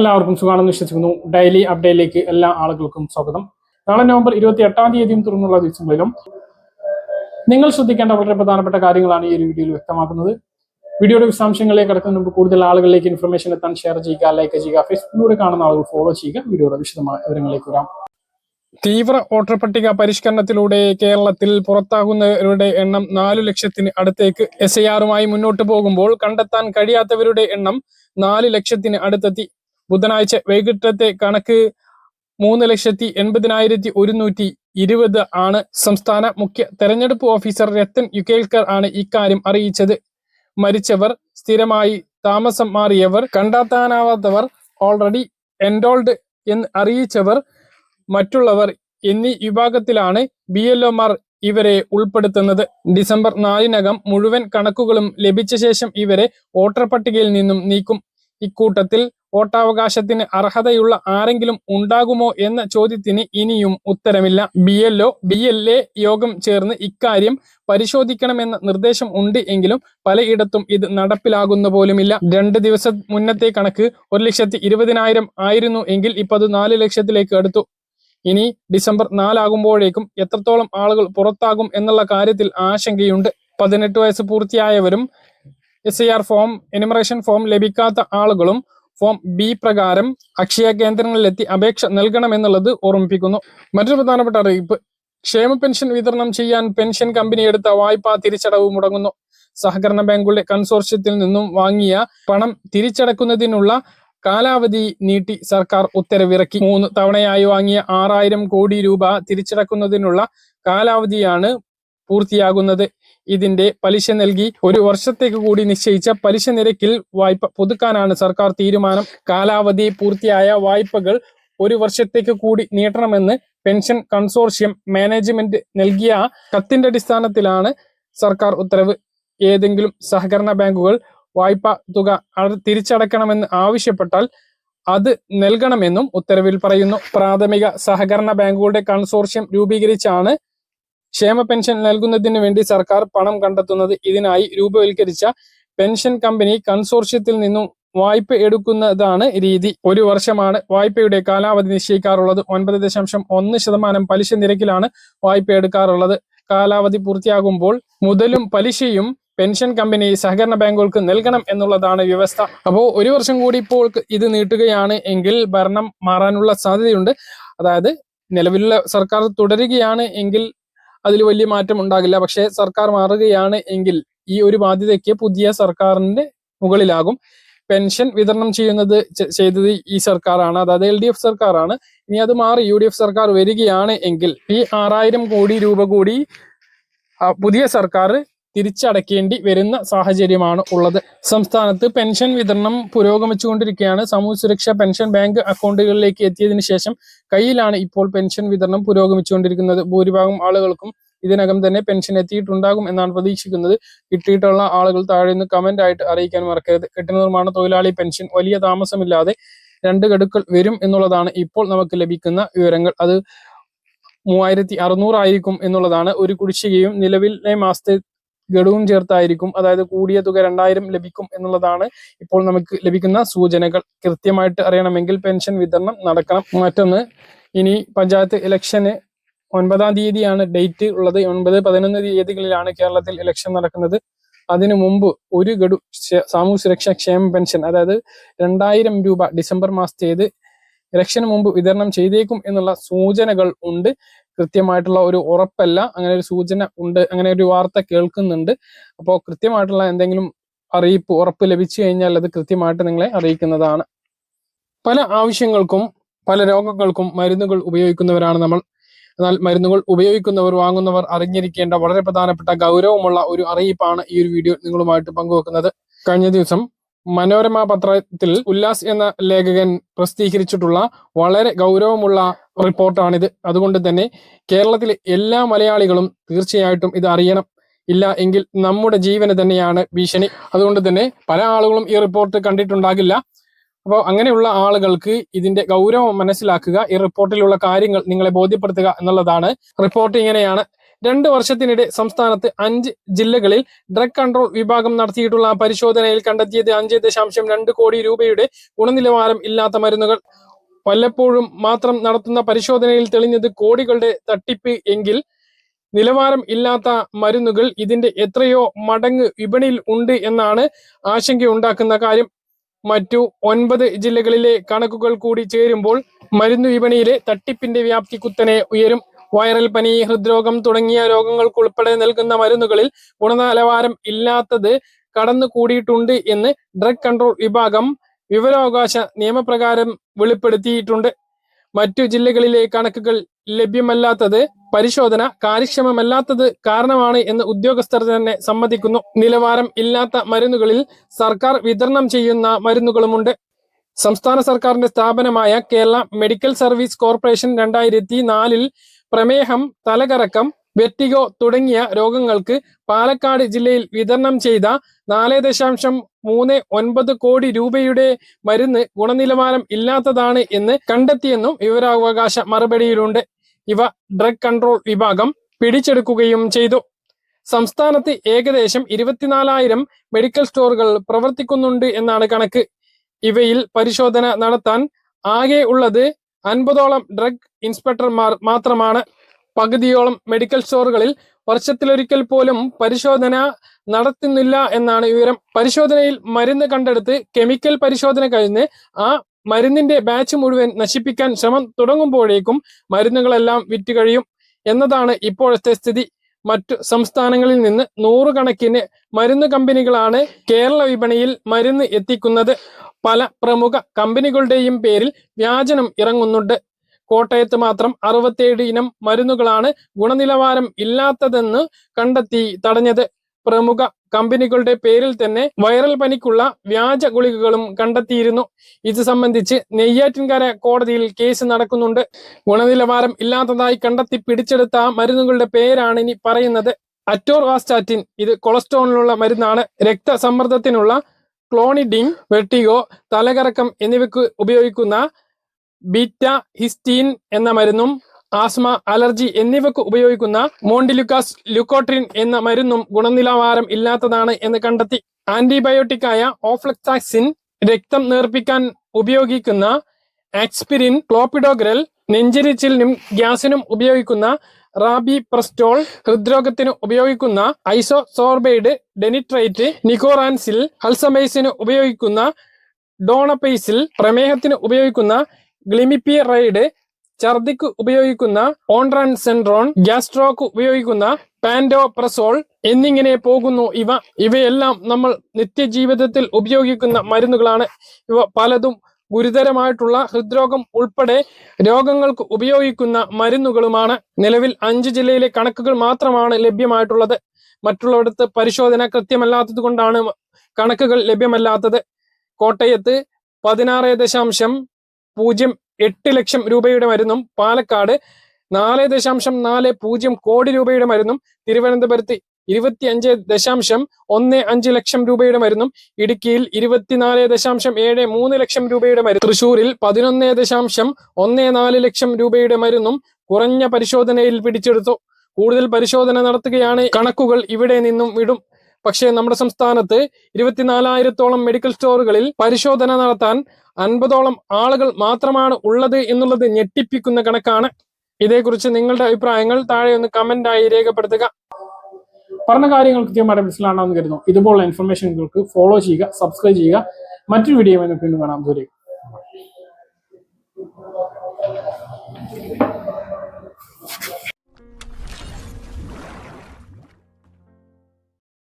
എല്ലാവർക്കും സുഖാണെന്ന് വിശ്വസിക്കുന്നു. ഡെയിലി അപ്ഡേറ്റിലേക്ക് എല്ലാ ആളുകൾക്കും സ്വാഗതം. നാളെ നവംബർ ഇരുപത്തി എട്ടാം തീയതിയും തുറന്നുള്ള ദിവസങ്ങളിലും നിങ്ങൾ ശ്രദ്ധിക്കേണ്ട വളരെ പ്രധാനപ്പെട്ട കാര്യങ്ങളാണ് ഈ ഒരു വീഡിയോയിൽ വ്യക്തമാക്കുന്നത്. വീഡിയോയുടെ വിശദാംശങ്ങളിലേക്ക് കടക്കുന്നതിന് മുമ്പ് കൂടുതൽ ആളുകളിലേക്ക് ഇൻഫർമേഷൻ എത്താൻ ഷെയർ ചെയ്യുക ലൈക്ക് ചെയ്യുക ഫേസ്ബുക്കിലൂടെ കാണുന്ന ആളുകൾ ഫോളോ ചെയ്യുക. വീഡിയോയുടെ വിശദമായ വിവരങ്ങളിലേക്ക് വരാം. തീവ്ര വോട്ടർ പട്ടിക പരിഷ്കരണത്തിലൂടെ കേരളത്തിൽ പുറത്താകുന്നവരുടെ എണ്ണം നാലു ലക്ഷത്തിന് അടുത്തേക്ക് എസ് ഐ ആറുമായി മുന്നോട്ട് പോകുമ്പോൾ കണ്ടെത്താൻ കഴിയാത്തവരുടെ എണ്ണം നാല് ലക്ഷത്തിന് അടുത്തെത്തി. ബുധനാഴ്ച വൈകിട്ടത്തെ കണക്ക് മൂന്ന് ലക്ഷത്തി എൺപതിനായിരത്തി ഒരുന്നൂറ്റി ഇരുപത് ആണ് സംസ്ഥാന മുഖ്യ തെരഞ്ഞെടുപ്പ് ഓഫീസർ രത്തൻ യുക്കേൽക്കർ ആണ് ഇക്കാര്യം അറിയിച്ചത്. മരിച്ചവർ സ്ഥിരമായി താമസം മാറിയവർ കണ്ടെത്താനാവാത്തവർ ഓൾറെഡി എൻറോൾഡ് എന്ന് അറിയിച്ചവർ മറ്റുള്ളവർ എന്നീ വിഭാഗത്തിലാണ് ബി എൽ ഇവരെ ഉൾപ്പെടുത്തുന്നത്. ഡിസംബർ നാലിനകം മുഴുവൻ കണക്കുകളും ലഭിച്ച ശേഷം ഇവരെ വോട്ടർ പട്ടികയിൽ നിന്നും നീക്കും. ഇക്കൂട്ടത്തിൽ വോട്ടവകാശത്തിന് അർഹതയുള്ള ആരെങ്കിലും ഉണ്ടാകുമോ എന്ന ചോദ്യത്തിന് ഇനിയും ഉത്തരമില്ല. B L O B L A യോഗം ചേർന്ന് ഇക്കാര്യം പരിശോധിക്കണമെന്ന നിർദ്ദേശം ഉണ്ട് എങ്കിലും പലയിടത്തും ഇത് നടപ്പിലാകുന്ന പോലുമില്ല. രണ്ട് ദിവസം മുന്നത്തെ കണക്ക് ഒരു ലക്ഷത്തി ഇരുപതിനായിരം ആയിരുന്നു എങ്കിൽ ഇപ്പൊ അത് നാല് ലക്ഷത്തിലേക്ക് അടുത്തു. ഇനി ഡിസംബർ നാലാകുമ്പോഴേക്കും എത്രത്തോളം ആളുകൾ പുറത്താകും എന്നുള്ള കാര്യത്തിൽ ആശങ്കയുണ്ട്. പതിനെട്ട് വയസ്സ് പൂർത്തിയായവരും എസ് ഫോം എനിമറേഷൻ ഫോം ലഭിക്കാത്ത ആളുകളും ഫോം ബി പ്രകാരം അക്ഷയ കേന്ദ്രങ്ങളിലെത്തി അപേക്ഷ നൽകണമെന്നുള്ളത് ഓർമ്മിപ്പിക്കുന്നു. മറ്റൊരു പ്രധാനപ്പെട്ട അറിയിപ്പ്. ക്ഷേമ പെൻഷൻ വിതരണം ചെയ്യാൻ പെൻഷൻ കമ്പനി എടുത്ത വായ്പാ തിരിച്ചടവ് മുടങ്ങുന്നു. സഹകരണ ബാങ്കുകളുടെ കൺസോർഷ്യത്തിൽ നിന്നും വാങ്ങിയ പണം തിരിച്ചടക്കുന്നതിനുള്ള കാലാവധി നീട്ടി സർക്കാർ ഉത്തരവിറക്കി. മൂന്ന് തവണയായി വാങ്ങിയ ആറായിരം കോടി രൂപ തിരിച്ചടക്കുന്നതിനുള്ള കാലാവധിയാണ് പൂർത്തിയാകുന്നത്. ഇതിന്റെ പലിശ നൽകി ഒരു വർഷത്തേക്ക് കൂടി നിശ്ചയിച്ച പലിശ നിരക്കിൽ വായ്പ പുതുക്കാനാണ് സർക്കാർ തീരുമാനം. കാലാവധി പൂർത്തിയായ വായ്പകൾ ഒരു വർഷത്തേക്ക് കൂടി നീട്ടണമെന്ന് പെൻഷൻ കൺസോർഷ്യം മാനേജ്മെന്റ് നൽകിയ കത്തിന്റെ അടിസ്ഥാനത്തിലാണ് സർക്കാർ ഉത്തരവ്. ഏതെങ്കിലും സഹകരണ ബാങ്കുകൾ വായ്പ തുക തിരിച്ചടക്കണമെന്ന് ആവശ്യപ്പെട്ടാൽ അത് നൽകണമെന്നും ഉത്തരവിൽ പറയുന്നു. പ്രാഥമിക സഹകരണ ബാങ്കുകളുടെ കൺസോർഷ്യം രൂപീകരിച്ചാണ് ക്ഷേമ പെൻഷൻ നൽകുന്നതിന് വേണ്ടി സർക്കാർ പണം കണ്ടെത്തുന്നത് ഇതിനായി രൂപവൽക്കരിച്ച പെൻഷൻ കമ്പനി കൺസോർഷ്യത്തിൽ നിന്നും വായ്പ എടുക്കുന്നതാണ് രീതി. ഒരു വർഷമാണ് വായ്പയുടെ കാലാവധി നിശ്ചയിക്കാറുള്ളത്. ഒൻപത് ദശാംശം ഒന്ന് ശതമാനം പലിശ നിരക്കിലാണ് വായ്പ എടുക്കാറുള്ളത്. കാലാവധി പൂർത്തിയാകുമ്പോൾ മുതലും പലിശയും പെൻഷൻ കമ്പനി സഹകരണ ബാങ്കുകൾക്ക് നൽകണം എന്നുള്ളതാണ് വ്യവസ്ഥ. അപ്പോൾ ഒരു വർഷം കൂടി ഇപ്പോൾ ഇത് നീട്ടുകയാണ് എങ്കിൽ ഭരണം മാറാനുള്ള സാധ്യതയുണ്ട്. അതായത് നിലവിലുള്ള സർക്കാർ തുടരുകയാണ് എങ്കിൽ അതിൽ വലിയ മാറ്റം ഉണ്ടാകില്ല. പക്ഷേ സർക്കാർ മാറുകയാണ് എങ്കിൽ ഈ ഒരു ബാധ്യതയ്ക്ക് പുതിയ സർക്കാരിന്റെ മുകളിലാകും. പെൻഷൻ വിതരണം ചെയ്യുന്നത് ചെയ്തത് ഈ സർക്കാരാണ്. അതായത് എൽ ഡി എഫ് സർക്കാരാണ്. ഇനി അത് മാറി യു ഡി എഫ് സർക്കാർ വരികയാണ് എങ്കിൽ ഈ ആറായിരം കോടി രൂപ കൂടി പുതിയ സർക്കാർ തിരിച്ചടക്കേണ്ടി വരുന്ന സാഹചര്യമാണ് ഉള്ളത്. സംസ്ഥാനത്ത് പെൻഷൻ വിതരണം പുരോഗമിച്ചുകൊണ്ടിരിക്കുകയാണ്. സമൂഹ സുരക്ഷാ പെൻഷൻ ബാങ്ക് അക്കൗണ്ടുകളിലേക്ക് എത്തിയതിനു ശേഷം കയ്യിലാണ് ഇപ്പോൾ പെൻഷൻ വിതരണം പുരോഗമിച്ചുകൊണ്ടിരിക്കുന്നത്. ഭൂരിഭാഗം ആളുകൾക്കും ഇതിനകം തന്നെ പെൻഷൻ എത്തിയിട്ടുണ്ടാകും എന്നാണ് പ്രതീക്ഷിക്കുന്നത്. കിട്ടിയിട്ടുള്ള ആളുകൾ താഴെ നിന്ന് കമന്റ് ആയിട്ട് അറിയിക്കാൻ മറക്കരുത്. കെട്ടിട നിർമ്മാണ തൊഴിലാളി പെൻഷൻ വലിയ താമസമില്ലാതെ രണ്ട് ഗഡുക്കൾ വരും എന്നുള്ളതാണ് ഇപ്പോൾ നമുക്ക് ലഭിക്കുന്ന വിവരങ്ങൾ. അത് മൂവായിരത്തി അറുന്നൂറായിരിക്കും എന്നുള്ളതാണ്. ഒരു കുടിശ്ശികയും നിലവിലെ മാസത്തെ ഗഡുവും ചേർത്തായിരിക്കും. അതായത് കൂടിയ തുക രണ്ടായിരം ലഭിക്കും എന്നുള്ളതാണ് ഇപ്പോൾ നമുക്ക് ലഭിക്കുന്ന സൂചനകൾ. കൃത്യമായിട്ട് അറിയണമെങ്കിൽ പെൻഷൻ വിതരണം നടക്കണം. മറ്റൊന്ന് ഇനി പഞ്ചായത്ത് ഇലക്ഷന് ഒൻപതാം തീയതിയാണ് ഡേറ്റ് ഉള്ളത്. ഒൻപത് പതിനൊന്ന് തീയതികളിലാണ് കേരളത്തിൽ ഇലക്ഷൻ നടക്കുന്നത്. അതിനു മുമ്പ് ഒരു ഗഡു സാമൂഹ്യ സുരക്ഷാ ക്ഷേമ പെൻഷൻ അതായത് രണ്ടായിരം രൂപ ഡിസംബർ മാസത്തേത് ഇലക്ഷന് മുമ്പ് വിതരണം ചെയ്തേക്കും എന്നുള്ള സൂചനകൾ ഉണ്ട്. കൃത്യമായിട്ടുള്ള ഒരു ഉറപ്പല്ല. അങ്ങനെ ഒരു സൂചന ഉണ്ട്. അങ്ങനെ ഒരു വാർത്ത കേൾക്കുന്നുണ്ട്. അപ്പോൾ കൃത്യമായിട്ടുള്ള എന്തെങ്കിലും അറിയിപ്പ് ഉറപ്പ് ലഭിച്ചു കഴിഞ്ഞാൽ അത് കൃത്യമായിട്ട് നിങ്ങളെ അറിയിക്കുന്നതാണ്. പല ആവശ്യങ്ങൾക്കും പല രോഗങ്ങൾക്കും മരുന്നുകൾ ഉപയോഗിക്കുന്നവരാണ് നമ്മൾ. എന്നാൽ മരുന്നുകൾ ഉപയോഗിക്കുന്നവർ വാങ്ങുന്നവർ അറിഞ്ഞിരിക്കേണ്ട വളരെ പ്രധാനപ്പെട്ട ഗൗരവമുള്ള ഒരു അറിയിപ്പാണ് ഈ ഒരു വീഡിയോ നിങ്ങളുമായിട്ട് പങ്കുവെക്കുന്നത്. കഴിഞ്ഞ ദിവസം മനോരമ പത്രത്തിൽ ഉല്ലാസ് എന്ന ലേഖകൻ പ്രസിദ്ധീകരിച്ചിട്ടുള്ള വളരെ ഗൗരവമുള്ള റിപ്പോർട്ടാണിത്. അതുകൊണ്ട് തന്നെ കേരളത്തിലെ എല്ലാ മലയാളികളും തീർച്ചയായിട്ടും ഇത് അറിയണം. ഇല്ല എങ്കിൽ നമ്മുടെ ജീവന് തന്നെയാണ് ഭീഷണി. അതുകൊണ്ട് തന്നെ പല ആളുകളും ഈ റിപ്പോർട്ട് കണ്ടിട്ടുണ്ടാകില്ല. അപ്പോൾ അങ്ങനെയുള്ള ആളുകൾക്ക് ഇതിന്റെ ഗൗരവം മനസ്സിലാക്കുക ഈ റിപ്പോർട്ടിലുള്ള കാര്യങ്ങൾ നിങ്ങളെ ബോധ്യപ്പെടുത്തുക എന്നുള്ളതാണ്. റിപ്പോർട്ട് ഇങ്ങനെയാണ്. രണ്ട് വർഷത്തിനിടെ സംസ്ഥാനത്ത് അഞ്ച് ജില്ലകളിൽ ഡ്രഗ് കൺട്രോൾ വിഭാഗം നടത്തിയിട്ടുള്ള പരിശോധനയിൽ കണ്ടെത്തിയത് അഞ്ച് ദശാംശം രണ്ട് കോടി രൂപയുടെ ഗുണനിലവാരം ഇല്ലാത്ത മരുന്നുകൾ. വല്ലപ്പോഴും മാത്രം നടത്തുന്ന പരിശോധനയിൽ തെളിഞ്ഞത് കോടികളുടെ തട്ടിപ്പ് എങ്കിൽ നിലവാരം ഇല്ലാത്ത മരുന്നുകൾ ഇതിന്റെ എത്രയോ മടങ്ങ് വിപണിയിൽ ഉണ്ട് എന്നാണ് ആശങ്കയുണ്ടാക്കുന്ന കാര്യം. മറ്റു ഒൻപത് ജില്ലകളിലെ കണക്കുകൾ കൂടി ചേരുമ്പോൾ മരുന്ന് വിപണിയിലെ തട്ടിപ്പിന്റെ വ്യാപ്തി കുത്തനെ ഉയരും. വൈറൽ പനി ഹൃദ്രോഗം തുടങ്ങിയ രോഗങ്ങൾക്ക് രോഗങ്ങൾക്കുൾപ്പെടെ നൽകുന്ന മരുന്നുകളിൽ ഗുണനിലവാരം ഇല്ലാത്തത് കടന്നു കൂടിയിട്ടുണ്ട് എന്ന് ഡ്രഗ് കൺട്രോൾ വിഭാഗം വിവരാവകാശ നിയമപ്രകാരം വെളിപ്പെടുത്തിയിട്ടുണ്ട്. മറ്റു ജില്ലകളിലെ കണക്കുകൾ ലഭ്യമല്ലാത്തത് പരിശോധന കാര്യക്ഷമമല്ലാത്തത് കാരണമാണ് എന്ന് ഉദ്യോഗസ്ഥർ തന്നെ സമ്മതിക്കുന്നു. നിലവാരം ഇല്ലാത്ത മരുന്നുകളിൽ സർക്കാർ വിതരണം ചെയ്യുന്ന മരുന്നുകളുമുണ്ട്. സംസ്ഥാന സർക്കാരിന്റെ സ്ഥാപനമായ കേരള മെഡിക്കൽ സർവീസ് കോർപ്പറേഷൻ രണ്ടായിരത്തി നാലിൽ പ്രമേഹം തലകറക്കം വെറ്റിഗോ തുടങ്ങിയ രോഗങ്ങൾക്ക് പാലക്കാട് ജില്ലയിൽ വിതരണം ചെയ്ത നാല് ദശാംശം മൂന്ന് ഒൻപത് കോടി രൂപയുടെ മരുന്ന് ഗുണനിലവാരം ഇല്ലാത്തതാണ് എന്ന് കണ്ടെത്തിയെന്നും വിവരാവകാശ മറുപടിയിലുണ്ട്. ഇവ ഡ്രഗ് കൺട്രോൾ വിഭാഗം പിടിച്ചെടുക്കുകയും ചെയ്തു. സംസ്ഥാനത്ത് ഏകദേശം ഇരുപത്തിനാലായിരം മെഡിക്കൽ സ്റ്റോറുകൾ പ്രവർത്തിക്കുന്നുണ്ട് എന്നാണ് കണക്ക്. ഇവയിൽ പരിശോധന നടത്താൻ ആകെ ഉള്ളത് അൻപതോളം ഡ്രഗ് ഇൻസ്പെക്ടർമാർ മാത്രമാണ് പകുതിയോളം മെഡിക്കൽ സ്റ്റോറുകളിൽ വർഷത്തിലൊരിക്കൽ പോലും പരിശോധന നടത്തുന്നില്ല എന്നാണ് വിവരം. പരിശോധനയിൽ മരുന്ന് കണ്ടെടുത്ത് കെമിക്കൽ പരിശോധന കഴിഞ്ഞ് ആ മരുന്നിന്റെ ബാച്ച് മുഴുവൻ നശിപ്പിക്കാൻ ശ്രമം തുടങ്ങുമ്പോഴേക്കും മരുന്നുകളെല്ലാം വിറ്റ് കഴിയും എന്നതാണ് ഇപ്പോഴത്തെ സ്ഥിതി. മറ്റു സംസ്ഥാനങ്ങളിൽ നിന്ന് നൂറുകണക്കിന് മരുന്ന് കമ്പനികളാണ് കേരള വിപണിയിൽ മരുന്ന് എത്തിക്കുന്നത്. പല പ്രമുഖ കമ്പനികളുടെയും പേരിൽ വ്യാജനം ഇറങ്ങുന്നുണ്ട്. കോട്ടയത്ത് മാത്രം അറുപത്തേഴ് ഇനം മരുന്നുകളാണ് ഗുണനിലവാരം ഇല്ലാത്തതെന്ന് കണ്ടെത്തി തടഞ്ഞത്. പ്രമുഖ കമ്പനികളുടെ പേരിൽ തന്നെ വൈറൽ പനിക്കുള്ള വ്യാജ ഗുളികകളും കണ്ടെത്തിയിരുന്നു. ഇത് സംബന്ധിച്ച് നെയ്യാറ്റിൻകര കോടതിയിൽ കേസ് നടക്കുന്നുണ്ട്. ഗുണനിലവാരം ഇല്ലാത്തതായി കണ്ടെത്തി പിടിച്ചെടുത്ത മരുന്നുകളുടെ പേരാണ് ഇനി പറയുന്നത്. അറ്റോർവാസ്റ്റാറ്റിൻ ഇത് കൊളസ്ട്രോളിനുള്ള മരുന്നാണ്. രക്തസമ്മർദ്ദത്തിനുള്ള ക്ലോണിഡിൻ വെർട്ടിഗോ തലകറക്കം എന്നിവയ്ക്ക് ഉപയോഗിക്കുന്ന ബീറ്റ ഹിസ്റ്റീൻ എന്ന മരുന്നും ആസ്മ അലർജി എന്നിവക്ക് ഉപയോഗിക്കുന്ന മോണ്ടിലുക്കാസ് ലുക്കോട്രിൻ എന്ന മരുന്നും ഗുണനിലവാരം ഇല്ലാത്തതാണ് എന്ന് കണ്ടെത്തി. ആന്റിബയോട്ടിക്കായ ഓഫ്ലക്സാക്സിൻ രക്തം നേർപ്പിക്കാൻ ഉപയോഗിക്കുന്ന ആക്സ്പിരിൻ ക്ലോപ്പിഡോഗ്രൽ നെഞ്ചിരിച്ചിലിനും ഗ്യാസിനും ഉപയോഗിക്കുന്ന റാബി പ്രസ്റ്റോൾ ഹൃദ്രോഗത്തിന് ഉപയോഗിക്കുന്ന ഐസോസോർബൈഡ് ഡെനിട്രൈറ്റ് നിക്കോറാൻസിൽ ഹൽസമൈസിന് ഉപയോഗിക്കുന്ന ഡോണപൈസിൽ പ്രമേഹത്തിന് ഉപയോഗിക്കുന്ന ഗ്ലിമിപ്പിറൈഡ് ഛർദിക്ക് ഉപയോഗിക്കുന്ന ഓൺട്രാൻ സെൻട്രോൺ ഗ്യാസ്ട്രോക്ക് ഉപയോഗിക്കുന്ന പാൻഡോപ്രസോൾ എന്നിങ്ങനെ പോകുന്നു. ഇവ ഇവയെല്ലാം നമ്മൾ നിത്യജീവിതത്തിൽ ഉപയോഗിക്കുന്ന മരുന്നുകളാണ്. ഇവ പലതും ഗുരുതരമായിട്ടുള്ള ഹൃദ്രോഗം ഉൾപ്പെടെ രോഗങ്ങൾക്ക് ഉപയോഗിക്കുന്ന മരുന്നുകളുമാണ്. നിലവിൽ അഞ്ച് ജില്ലയിലെ കണക്കുകൾ മാത്രമാണ് ലഭ്യമായിട്ടുള്ളത്. മറ്റുള്ളവിടത്ത് പരിശോധന കൃത്യമല്ലാത്തത് കൊണ്ടാണ് കണക്കുകൾ ലഭ്യമല്ലാത്തത്. കോട്ടയത്ത് പതിനാറ് ദശാംശം പൂജ്യം എട്ട് ലക്ഷം രൂപയുടെ മരുന്നും പാലക്കാട് നാല് ദശാംശം നാല് പൂജ്യം കോടി രൂപയുടെ മരുന്നും തിരുവനന്തപുരത്ത് ഇരുപത്തി അഞ്ച് ദശാംശം ഒന്ന് അഞ്ച് ലക്ഷം രൂപയുടെ മരുന്നും ഇടുക്കിയിൽ ഇരുപത്തിനാല് ദശാംശം ഏഴ് മൂന്ന് ലക്ഷം രൂപയുടെ മരുന്നും തൃശൂരിൽ പതിനൊന്ന് ദശാംശം ഒന്ന് നാല് ലക്ഷം രൂപയുടെ മരുന്നും കുറഞ്ഞ പരിശോധനയിൽ പിടിച്ചെടുത്തു. കൂടുതൽ പരിശോധന നടത്തുകയാണ്. കണക്കുകൾ ഇവിടെ നിന്നും വിടും. പക്ഷേ നമ്മുടെ സംസ്ഥാനത്ത് ഇരുപത്തിനാലായിരത്തോളം മെഡിക്കൽ സ്റ്റോറുകളിൽ പരിശോധന നടത്താൻ അൻപതോളം ആളുകൾ മാത്രമാണ് ഉള്ളത് എന്നുള്ളത് ഞെട്ടിപ്പിക്കുന്ന കണക്കാണ്. ഇതേക്കുറിച്ച് നിങ്ങളുടെ അഭിപ്രായങ്ങൾ താഴെ ഒന്ന് കമന്റായി രേഖപ്പെടുത്തുക. പറഞ്ഞ കാര്യങ്ങൾ കൃത്യമായിട്ട് മനസ്സിലാണെന്ന് കരുതുന്നു. ഇതുപോലുള്ള ഇൻഫർമേഷനുകൾക്ക് ഫോളോ ചെയ്യുക സബ്സ്ക്രൈബ് ചെയ്യുക. മറ്റൊരു വീഡിയോ വീണ്ടും കാണാം. ദൂരെ